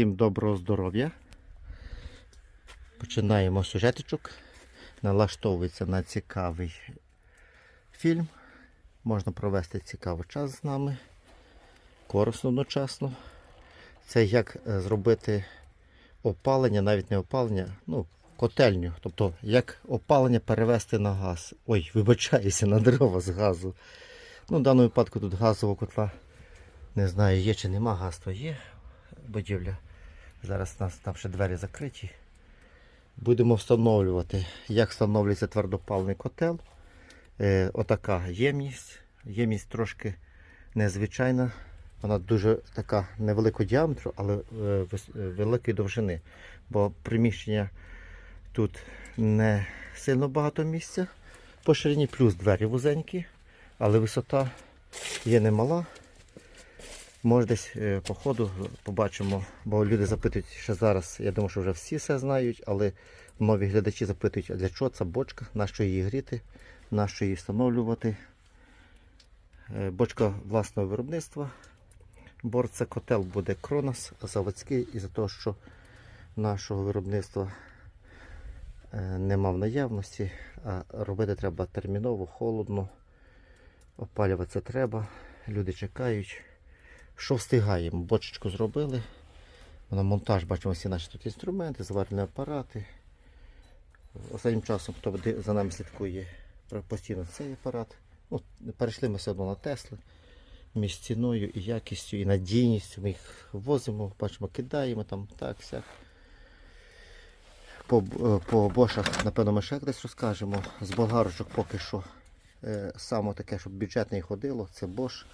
Всім доброго здоров'я. Починаємо сюжетичок. Налаштовується на цікавий фільм. Можна провести цікавий час з нами. Корисно одночасно. Це як е, зробити опалення, навіть не опалення, ну, котельню. Тобто, як опалення перевести на газ. Ой, вибачаюся, на дрова з газу. Ну, в даному випадку тут газового котла. Не знаю, є чи нема газ, то є будівля. Зараз у нас там ще двері закриті. Будемо встановлювати, як встановлюється твердопаливний котел. Е, отака ємність. Ємність трошки незвичайна. Вона дуже така невеликого діаметру, але е, е, великої довжини. Бо приміщення тут не сильно багато місця по ширині, плюс двері вузенькі, але висота є немала. Може десь е, по ходу побачимо, бо люди запитують ще зараз. Я думаю, що вже всі все знають, але нові глядачі запитують, а для чого ця бочка, на що її гріти, на що її встановлювати. Е, Бочка власного виробництва. Борт це котел буде Кронос заводський, із-за того, що нашого виробництва е, нема в наявності, а робити треба терміново, холодно, опалюватися треба, люди чекають. Що встигаємо? Бочечку зробили. На монтаж бачимо всі наші тут інструменти, зварні апарати. Останнім часом, хто за нами слідкує постійно цей апарат. Ну, перейшли ми все одно на Тесли. Між ціною і якістю, і надійністю. Ми їх возимо, бачимо, кидаємо там, так, сяк. По, е, по бошах, напевно, ми ще десь розкажемо. З болгарочок поки що е, саме таке, щоб бюджетне ходило, це Bosch.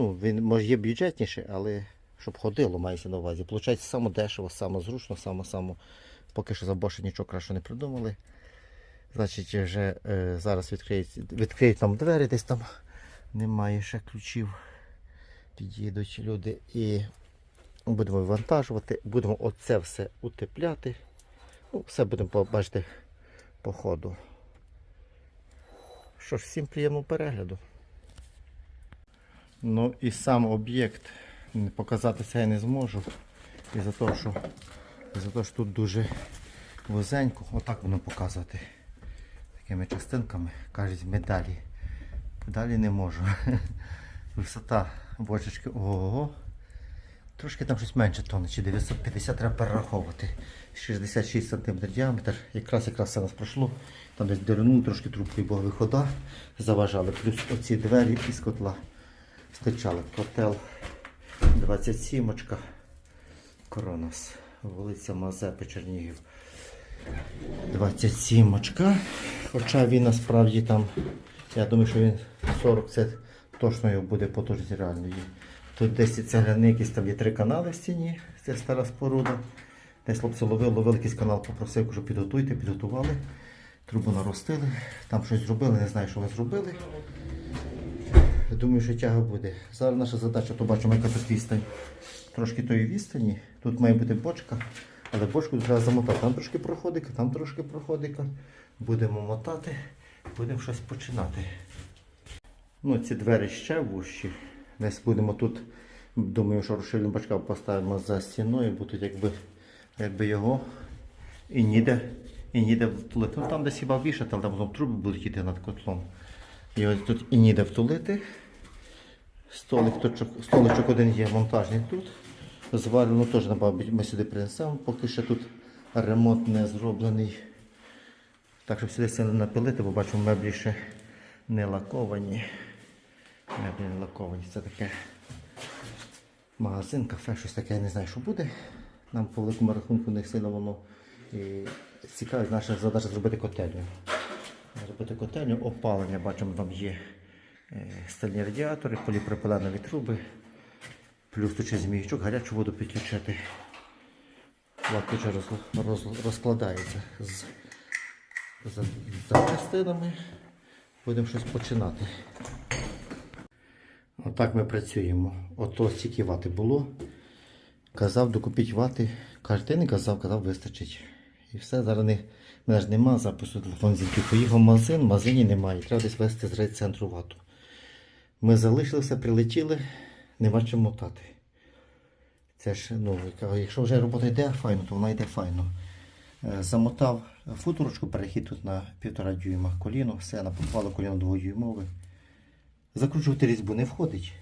Ну, він може є бюджетніше, але щоб ходило, мається на увазі. Получається саме дешево, саме зручно, саме саме. Поки що за Bosch нічого краще не придумали. Значить, вже е, зараз відкриють, відкриють нам двері, десь там немає ще ключів. Під'їдуть люди і будемо вивантажувати, будемо оце все утепляти. Ну, все будемо побачити по ходу. Що ж, всім приємного перегляду. Ну і сам об'єкт показатися я не зможу. Із-за того, що, із-за того, що тут дуже вузенько, отак будемо показувати такими частинками, кажуть, медалі. Далі не можу. Висота бочечки ого. Трошки там щось менше тонни, чи 950 треба перераховувати. 66 см діаметр. Якраз якраз все нас пройшло. Там десь деревну трошки трубки, бо вихода заважали. Плюс оці двері із котла стичали. Котел 27 очка. Коронас. Вулиця Мазепи, Чернігів. 27 очка. Хоча він насправді там, я думаю, що він 40 це точно його буде потужність реальної. Тут десь цегляни якісь там є три канали в стіні, це стара споруда. Десь хлопці ловили, ловили якийсь канал, попросив, кажу, підготуйте, підготували. Трубу наростили, там щось зробили, не знаю, що ви зробили. Думаю, що тяга буде. Зараз наша задача, то бачимо, яка тут відстань. Трошки тої відстані. Тут має бути бочка, але бочку треба замотати. Там трошки проходика, там трошки проходика. Будемо мотати, будемо щось починати. Ну, ці двері ще вущі. Десь будемо тут, думаю, що розширення бачка поставимо за стіною, бо тут якби, якби його і ніде, і ніде втулити. Ну там десь хіба вішати, але там потім труби будуть йти над котлом. І ось тут і ніде втулити. Столик, столичок один є монтажний тут. Зварено теж, напевно, ми сюди принесемо, поки ще тут ремонт не зроблений. Так, щоб сюди все не напилити, бо бачимо, меблі ще не лаковані. Меблі не лаковані. Це таке магазин, кафе, щось таке, я не знаю, що буде. Нам по великому рахунку не сильно воно і цікавить наша задача зробити котельню. Зробити котельню, опалення, бачимо, там є стальні радіатори, поліпропиленові труби, плюс ще зміючок, гарячу воду підключити. Лак вже роз, роз, розкладається з, за, за частинами. Будемо щось починати. Отак ми працюємо. Ото стільки вати було. Казав, докупіть вати. Каже, ти не казав, казав, вистачить. І все, зараз не, мене ж нема запису телефон звідки. Поїхав в магазин, в магазині немає. Треба десь вести з райцентру вату. Ми залишилися, прилетіли, нема чим мотати. Це ж, ну, якщо вже робота йде файно, то вона йде файно. Е, Замотав футурочку, перехід тут на півтора дюйма коліно, все, напакувало коліно дводюймове. Закручувати різьбу не входить.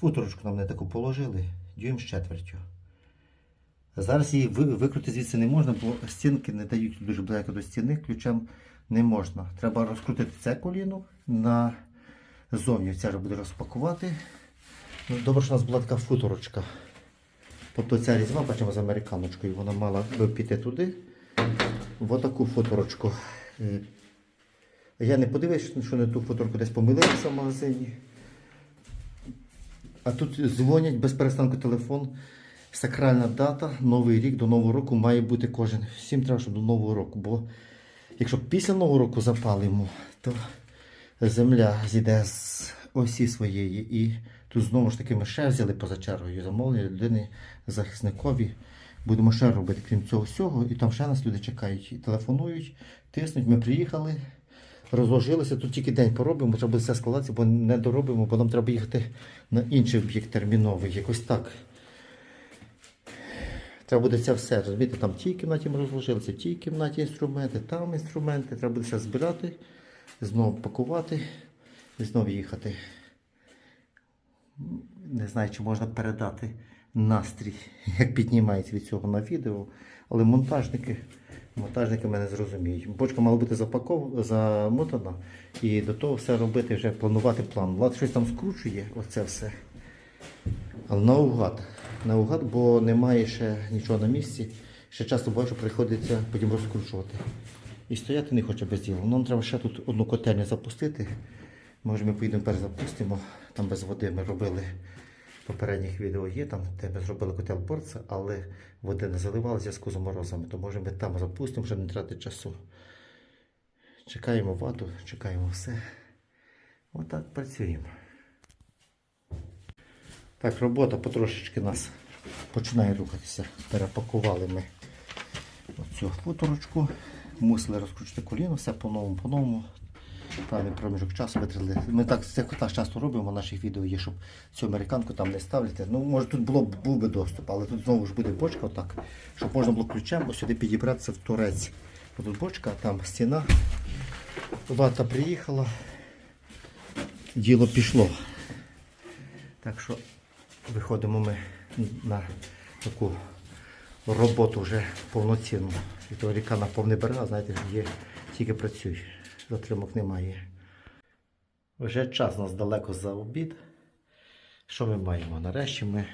Футурочку нам не таку положили, дюйм з четвертю. Зараз її ви- викрути звідси не можна, бо стінки не дають дуже далеко до стіни, ключем не можна. Треба розкрутити це коліно на зовні. Вже буде розпакувати. Ну, добре, що у нас була така футорочка. Тобто ця різьба, бачимо з американочкою, вона мала піти туди, в отаку футорочку. Е, Я не подивився, що не ту футорку десь помилився в магазині. А тут дзвонять без перестанку телефон. Сакральна дата, новий рік до Нового року має бути кожен. Всім треба, щоб до Нового року. Бо якщо після Нового року запалимо, то земля зійде з осі своєї. І тут знову ж таки ми ще взяли поза чергою замовлення людини захисникові. Будемо ще робити, крім цього всього, і там ще нас люди чекають, телефонують, тиснуть. Ми приїхали, розложилися. Тут тільки день поробимо, треба буде все складатися, бо не доробимо, бо нам треба їхати на інший об'єкт терміновий. Якось так. Треба буде це все, розумієте, там в тій кімнаті ми розложилися, в тій кімнаті інструменти, там інструменти. Треба буде все збирати, знову пакувати і знову їхати. Не знаю, чи можна передати настрій, як піднімається від цього на відео. Але монтажники, монтажники мене зрозуміють. Бочка мала бути запаков... замотана і до того все робити, вже планувати план. Влад щось там скручує, оце все. Але наугад. Наугад, бо немає ще нічого на місці. Ще часто бачу, приходиться потім розкручувати. І стояти не хоче без діла. Нам треба ще тут одну котельню запустити. Може ми поїдемо перезапустимо. Там без води ми робили попередніх відео є, там, де ми зробили котел борца, але води не заливали в зв'язку з морозами. То може ми там запустимо, щоб не тратити часу. Чекаємо вату, чекаємо все. Отак працюємо. Так, робота потрошечки нас починає рухатися. Перепакували ми оцю футорочку, мусили розкручити коліно, все по-новому, по-новому. Певний проміжок часу витрили. Ми так це так часто робимо в наших відео є, щоб цю американку там не ставити. Ну, може тут було був би доступ, але тут знову ж буде бочка, отак, щоб можна було ключем сюди підібратися в торець. Бо Тут бочка, там стіна. Вата приїхала. Діло пішло. Так що виходимо ми на таку роботу вже повноцінну. І то ріка на повний берега, знаєте, є, тільки працює, затримок немає. Вже час у нас далеко за обід. Що ми маємо? Нарешті ми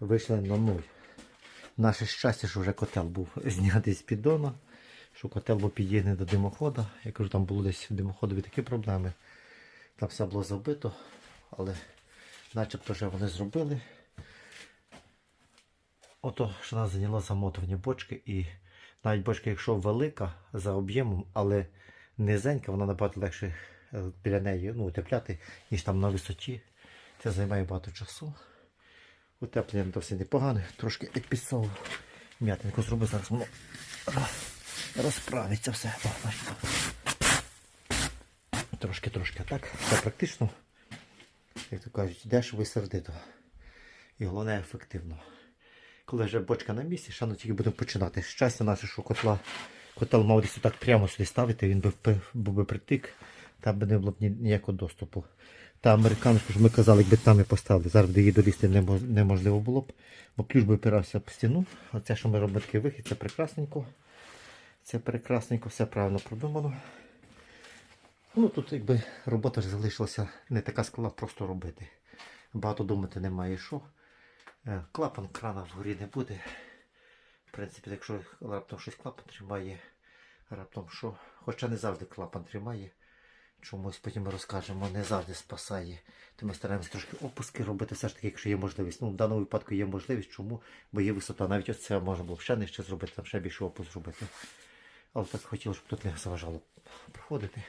вийшли на нуль. Наше щастя, що вже котел був знятий з піддона, що котел був під'єднаний до димохода. Я кажу, там було десь в димоходові такі проблеми. Там все було забито, але начебто вже вони зробили. Ото, що нас зайняло замотування бочки, і навіть бочка, якщо велика за об'ємом, але низенька, вона набагато легше е, біля неї ну, утепляти, ніж там на висоті. Це займає багато часу. Утеплення досить непогане, трошки епісол м'ятинку зробив, зараз воно розправиться все. Трошки-трошки так. Все практично, як то кажуть, дешево і сердито. І головне ефективно. Коли вже бочка на місці, ще ну тільки будемо починати. Щастя наше, що котла, котел мав десь так прямо сюди ставити, він би був би притик, там би не було б ніякого доступу. Та американську ж ми казали, якби там і поставили. Зараз її долізти неможливо було б, бо ключ би опирався в стіну. Оце, що ми робимо такий вихід, це прекрасненько. Це прекрасненько, все правильно продумано. Ну тут якби робота ж залишилася не така складна, просто робити. Багато думати немає що. Е, Клапан крана вгорі не буде. В принципі, якщо раптом щось клапан тримає, раптом що. Хоча не завжди клапан тримає. Чомусь потім розкажемо, не завжди спасає. То ми стараємося трошки опуски робити, все ж таки, якщо є можливість. Ну, в даному випадку є можливість, чому? Бо є висота. Навіть ось це можна було ще нижче зробити, там ще більше опуск зробити. Але так хотіло, щоб тут не заважало проходити.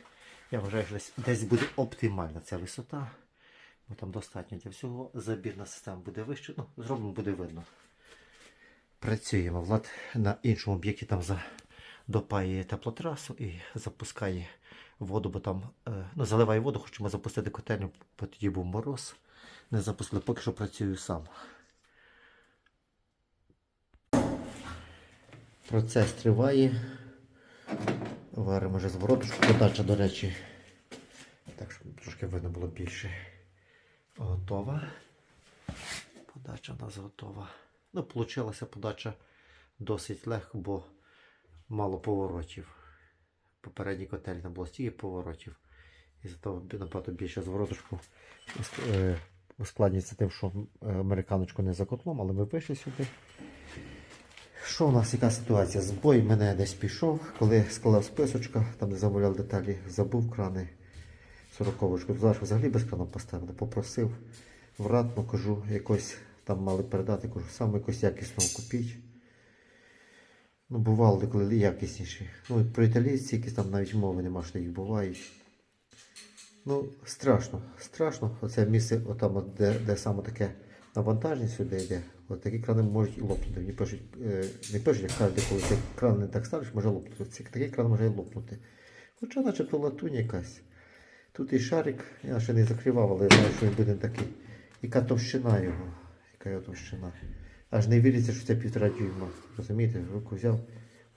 Я вважаю, що десь буде оптимальна ця висота. Ну, Там достатньо для всього. Забірна система буде вища, ну, зроблено буде видно. Працюємо. Влад на іншому об'єкті там допає теплотрасу і запускає воду, бо там е, ну, заливає воду, хочемо запустити котельню, бо тоді був мороз. Не запустили, поки що працюю сам. Процес триває. Варимо вже звороточку, подача, до речі, так щоб трошки видно було більше. Готова. Подача у нас готова. Ну, вийшла подача досить легко, бо мало поворотів. Попередній котель не було стільки поворотів. І зато набагато більше звороточку е, ускладнюється тим, що е, американочку не за котлом, але ми вийшли сюди. Що у нас яка ситуація? Збой мене десь пішов, коли склав списочка, там де замовляв деталі, забув крани. Сороковочку. Зараз взагалі без крану поставили. Попросив вратно, кажу, якось там мали передати, кажу, саме якось якісного купіть. Ну, бувало коли якісніші. Ну, про італійці якісь там навіть мови нема, що їх бувають. Ну, страшно, страшно. Оце місце, отам, де, де саме таке навантаження сюди йде. От такі крани можуть і лопнути. Мені пишуть, е, не пишуть, як кажуть, коли цей кран не так ставиш, може лопнути. Такий кран може і лопнути. Хоча начебто латунь якась. Тут і шарик, я ще не закривав, але я знаю, що він буде такий. Яка товщина його. Яка його товщина. Аж не віриться, що це півтора дюйма. Розумієте, руку взяв.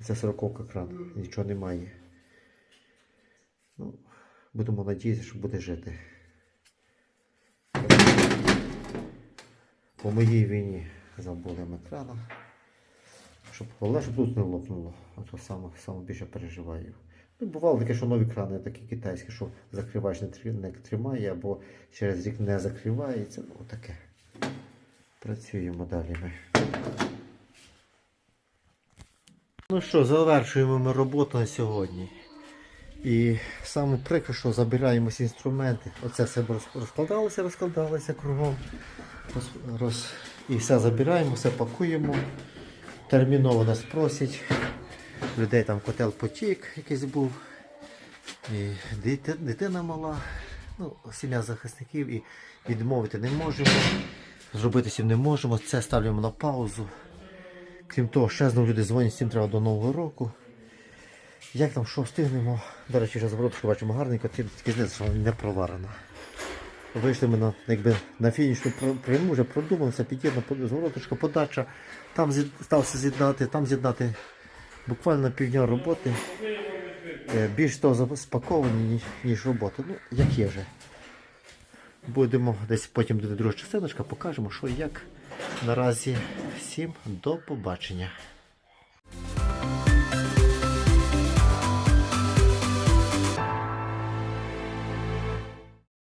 Це сороковка кран. Нічого немає. Ну, будемо надіятися, що буде жити. По моїй війні забули ми крана. Щоб, щоб тут не лопнуло. А саме, саме більше переживаю. Ну, бувало таке, що нові крани такі китайські, що закривач не, тримає, або через рік не закривається. Ну, таке. Працюємо далі ми. Ну що, завершуємо ми роботу на сьогодні. І саме прикро, що забираємо інструменти. Оце все розкладалося, розкладалося кругом. Роз, роз, і все забираємо, все пакуємо. Терміново нас просять. Людей там котел потік якийсь був. І дитина мала. Ну, сім'я захисників і відмовити не можемо. Зробити всім не можемо. Це ставимо на паузу. Крім того, ще знову люди дзвонять, всім треба до Нового року. Як там що встигнемо? До речі, вже зворотку бачимо гарненько, тільки здається, що не проварена. Вийшли ми на, якби, на фінішну пряму, вже під'єдна под- звороточка, подача. Там з'єд- стався з'єднати, там з'єднати буквально півдня роботи. Е, Більш того заспаковані, ніж, робота. Ну, як є вже. Будемо десь потім буде друга частиночка, покажемо, що і як. Наразі всім до побачення.